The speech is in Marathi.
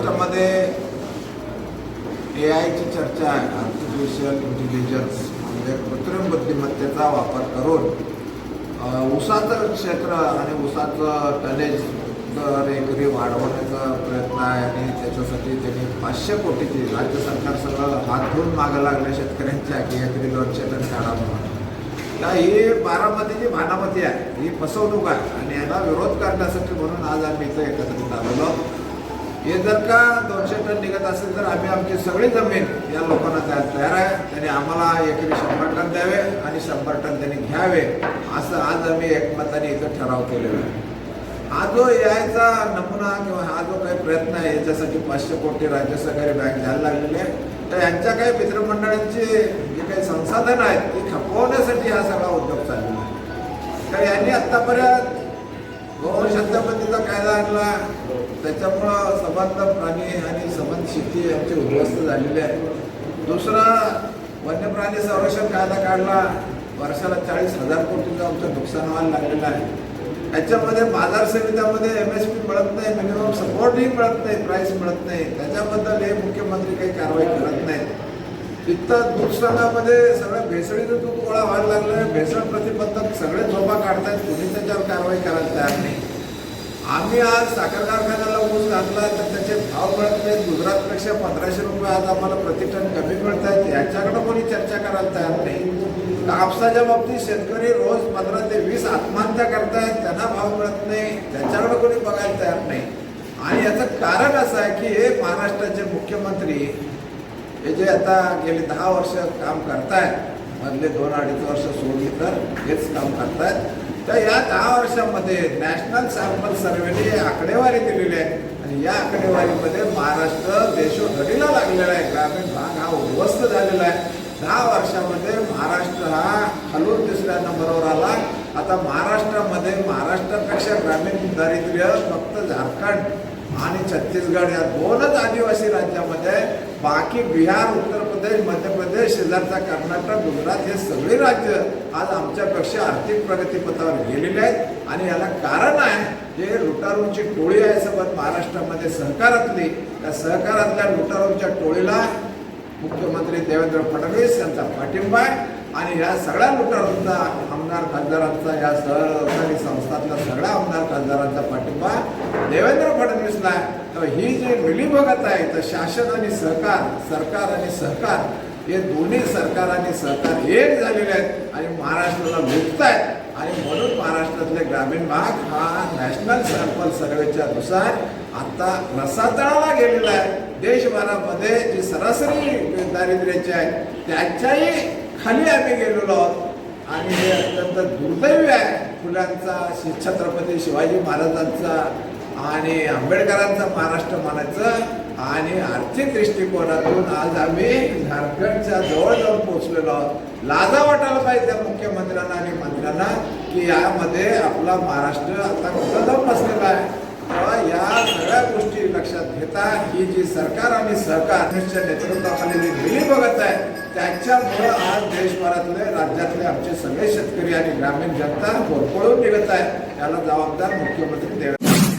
महाराष्ट्रामध्ये ए आयची चर्चा आहे. आर्टिफिशियल इंटेलिजन्स म्हणजे कृत्रिम बुद्धिमत्तेचा वापर करून उसाचं क्षेत्र आणि उसाचं टनेज दर एकरी वाढवण्याचा प्रयत्न आहे आणि त्याच्यासाठी त्यांनी पाचशे कोटीची राज्य सरकार सगळं हात धुवून मागं लागल्या शेतकऱ्यांच्या की एकरी दोनशे टन काढा म्हणून. तर ही बारामतीची भानामती आहे ही फसवणूक आहे आणि याला विरोध करण्यासाठी म्हणून आज आम्ही इथं एकत्रित आलेलो हे जर का दोनशे टन निघत असेल तर आम्ही आमची सगळी जमीन या लोकांना द्यायला तयार आहे. त्यांनी आम्हाला एकरी शंभर टन द्यावे आणि शंभर टन त्यांनी घ्यावे असं आज आम्ही एकमताने इथं ठराव केलेला आहे. हा जो यायचा नमुना किंवा हा जो काही प्रयत्न आहे याच्यासाठी पाचशे कोटी राज्य सहकारी बँक द्यायला लागलेले आहे. तर यांच्या काही मित्रमंडळांची जे काही संसाधनं आहेत ती खपवण्यासाठी हा सगळा उद्योग चाललेला आहे. तर यांनी आत्तापर्यंत गोवंशत्यापतीचा कायदा आणला त्याच्यामुळं सबंध प्राणी आणि सबंध शेती यांचे उद्ध्वस्त झालेली आहे दुसरा वन्य प्राणी संरक्षण कायदा काढला. वर्षाला चाळीस हजार कोटीचं आमचं नुकसान व्हायला लागलेलं आहे. याच्यामध्ये बाजार समित्यामध्ये एम एस पी मिळत नाही मिनिमम सपोर्टही मिळत नाही प्राईस मिळत नाही. त्याच्याबद्दल हे मुख्यमंत्री काही कारवाई करत नाहीत. तिथं दूध सगळं भेसळीचं दूध गोळा व्हायला लागलं. भेसळ प्रतिबंधक सगळे झोपा काढतायत. कुणी त्याच्यावर कारवाई करायला तयार नाही. आम्ही आज साखर कारखान्याला ऊस घातला तर त्याचे भाव मिळत नाहीत. गुजरातपेक्षा पंधराशे रुपये आज आम्हाला प्रति टन कमी मिळत आहेत याच्याकडं कोणी चर्चा करायला तयार नाही. कापसाच्या बाबतीत शेतकरी रोज पंधरा ते वीस आत्महत्या करतायत त्यांना भाव मिळत नाही. त्याच्याकडं कोणी बघायला तयार नाही. आणि याचं कारण असं आहे की हे महाराष्ट्राचे मुख्यमंत्री हे जे आता गेले दहा वर्ष काम करतायत मधले दोन अडीच वर्ष सोडली तर हेच काम करतायत. तर या दहा वर्षामध्ये नॅशनल सॅम्पल सर्वेने आकडेवारी दिलेली आहे. आणि या आकडेवारीमध्ये महाराष्ट्र देशोधडीला लागलेला आहे. ग्रामीण भाग हा उद्ध्वस्त झालेला आहे. दहा वर्षामध्ये महाराष्ट्र हा खालून तिसऱ्या नंबरवर आला. आता महाराष्ट्रामध्ये महाराष्ट्रापेक्षा ग्रामीण दारिद्र्य फक्त झारखंड आणि छत्तीसगड या दोनच आदिवासी राज्यामध्ये आहे. बाकी बिहार उत्तर प्रदेश मध्य प्रदेश शेजारचा कर्नाटक गुजरात हे सगळे राज्य आज आमच्यापेक्षा आर्थिक प्रगतीपथावर गेलेले आहेत. आणि याला कारण आहे जे लुटारूंची टोळी आहे सोबत महाराष्ट्रामध्ये सहकारातली त्या सहकारातल्या लुटारूंच्या टोळीला मुख्यमंत्री देवेंद्र फडणवीस यांचा पाठिंबा आहे. आणि या सगळ्या लुटारूंचा आमदार खासदारांचा या सहकारी संस्थातल्या सगळ्या आमदार खासदारांचा पाठिंबा देवेंद्र दिसला तर ही जी मिलीभगत आहे तर शासन आणि सहकार सरकार आणि सहकार हे दोन्ही सरकार आणि सहकार एक झालेले आहेत आणि महाराष्ट्राला लुटतायत आणि म्हणून महाराष्ट्रातले ग्रामीण भाग हा नॅशनल सॅम्पल सर्वेच्या नुसार आता रसातळाला गेलेला आहे. देशभरामध्ये जी सरासरी दारिद्र्याची आहे त्याच्याही खाली आम्ही गेलेलो आहोत. आणि हे अत्यंत दुर्दैवी आहे. फुलांचा शि- छत्रपती शिवाजी महाराजांचा आणि आंबेडकरांचं महाराष्ट्र म्हणायचं आणि आर्थिक दृष्टिकोनातून आज आम्ही झारखंडच्या जवळजवळ पोहोचलेलो आहोत. लाजा वाटायला पाहिजे त्या मुख्यमंत्र्यांना आणि मंत्र्यांना की यामध्ये आपला महाराष्ट्र आता कुठं जाऊन बसलेला आहे. तेव्हा या सगळ्या गोष्टी लक्षात घेता ही जी सरकार आणि सहकार यांच्या नेतृत्वाखाली जी दिल्ली बघत आहे त्याच्यामुळं आज देशभरातले राज्यातले आमचे सगळे शेतकरी आणि ग्रामीण जनता होरपळून निघत आहे. याला जबाबदार मुख्यमंत्री देवेंद्र